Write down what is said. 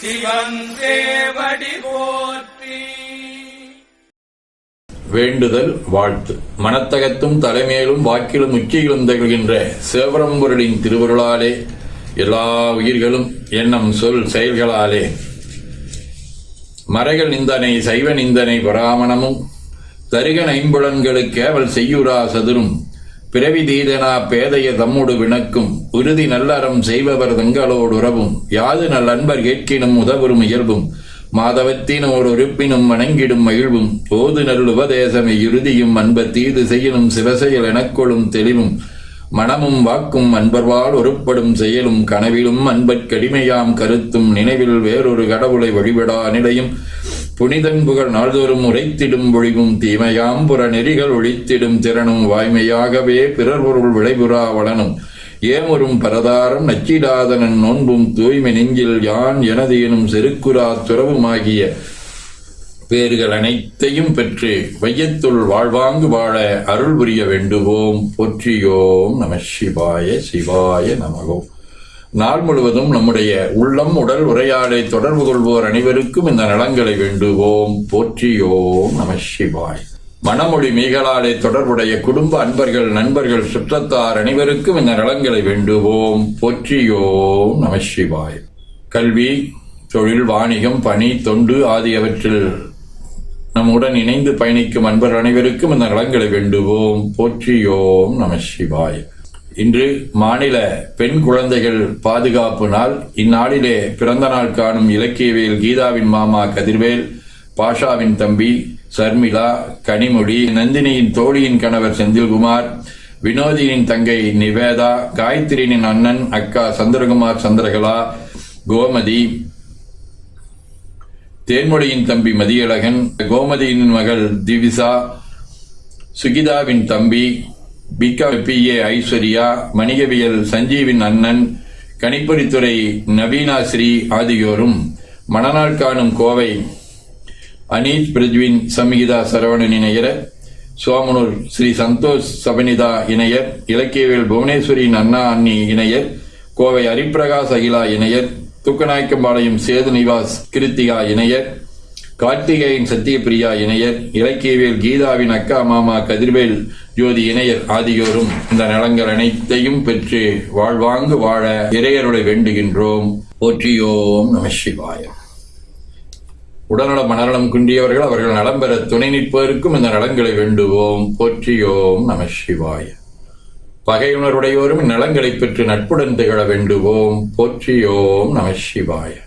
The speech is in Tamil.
சிவன் போற்றி. வேண்டுதல் வாழ்த்து. மனத்தகத்தும் தலைமையிலும் வாக்கிலும் உச்சியிலும் திகழ்கின்ற சிவபரம்பொருளின் திருவருளாலே எல்லா உயிர்களும் எண்ணம் சொல் செயல்களாலே. மறைகள் நிந்தனை சைவ நிந்தனை பராமணமும் தருகன் ஐம்புலன்களுக்கு அவள் செய்யுரா சதுரும். பிறவி தீதனா பேதைய தம்மோடு வினக்கும் உறுதி நல்லறம் செய்பவர் தங்களோடு உறவும். யாது நல் அன்பர் கேட்கினும் உதவரும் இயல்பும். மாதவத்தின் ஓர் உறுப்பினும் வணங்கிடும் மகிழ்வும். போது நல் உபதேசமை இறுதியும் அன்பர் தீது செய்யணும் சிவசெயல் எனக்கொள்ளும் தெளிவும். மனமும் வாக்கும் அன்பர்வால் ஒருப்படும் செயலும். கனவிலும் அன்பற்கடிமையாம் கருத்தும். நினைவில் வேறொரு கடவுளை வழிபடா நிலையும். புனிதன் புகழ் நாள்தோறும் உரைத்திடும் பொழிவும் தீமையாம் புற நெறிகள் ஒழித்திடும் திறனும் வாய்மையாகவே பிறர் பொருள் விளைபுறா வளனும். ஏமொரும் பரதாரம் நச்சிடாதனன் நோன்பும் தூய்மை நெஞ்சில் யான் எனது எனும் செருக்குரா துறவுமாகிய பேர்கள் அனைத்தையும் பெற்று வையத்துள் வாழ்வாங்கு வாழ அருள் புரிய வேண்டுவோம். போற்றியோம் நம சிவாய சிவாய நமகோம் நாள் முழுவதும் நம்முடைய உள்ளம் உடல் உரையாடை தொடர்பு கொள்வோர் அனைவருக்கும் இந்த நலங்களை வேண்டுவோம். போற்றியோம் நம சிவாய். மணமொழி மீகளாலே தொடர்புடைய குடும்ப அன்பர்கள் நண்பர்கள் சுற்றத்தார் அனைவருக்கும் இந்த நலங்களை வேண்டுவோம். போற்றியோம் நம சிவாய். கல்வி தொழில் வாணிகம் பணி தொண்டு ஆகியவற்றில் நம்முடன் இணைந்து பயணிக்கும் அன்பர் அனைவருக்கும் இந்த நலங்களை வேண்டுவோம். போற்றியோம் நம சிவாய். இன்று மாநில பெண் குழந்தைகள் பாதுகாப்பு நாள். இந்நாளிலே பிறந்த நாள் காணும் இலக்கியவேல் கீதாவின் மாமா கதிர்வேல் பாஷாவின் தம்பி சர்மிளா கனிமொழி நந்தினியின் தோழியின் கணவர் செந்தில்குமார் வினோதியின் தங்கை நிவேதா காயத்ரியின் அண்ணன் அக்கா சந்திரகுமார் சந்திரகலா கோமதி தேன்மொழியின் தம்பி மதியழகன் கோமதியின் மகள் திவிசா சுகிதாவின் தம்பி பிகாம் பிஏ ஐஸ்வர்யா வணிகவியல் சஞ்சீவின் அண்ணன் கணிப்பொறித்துறை நவீனாஸ்ரீ ஆகியோரும் மணநாள் காணும் கோவை அனீஷ் பிரஜ்வின் சம்ஹிதா சரவணன் இணையர் சோமனூர் ஸ்ரீ சந்தோஷ் சபனிதா இணையர் இலக்கியவியல் புவனேஸ்வரியின் அண்ணா அண்ணி இணையர் கோவை ஹரிப்பிரகாஷ் அகிலா இணையர் துக்கநாயக்கம்பாளையம் சேது நிவாஸ் கிருத்திகா இணையர் கார்த்திகேயன் சத்தியபிரியா இணையர் இலக்கியவியல் கீதாவின் அக்கா மாமா கதிர்வேல் ஜோதி இணையர் ஆகியோரும் இந்த நலங்கள் அனைத்தையும் பெற்று வாழ்வாங்கு வாழ இறையருளை வேண்டுகின்றோம். போற்றியோம் நம சிவாயம் உடல்நல மனநலம் குன்றியவர்கள் அவர்கள் நலம் பெற துணை நிற்பதற்கும் இந்த நலங்களை வேண்டுவோம். போற்றியோம் நம சிவாய. பகையுணர்வுடையோரும் இந்நலங்களை பெற்று நட்புடன் திகழ வேண்டுவோம். போற்றியோம் நம சிவாய.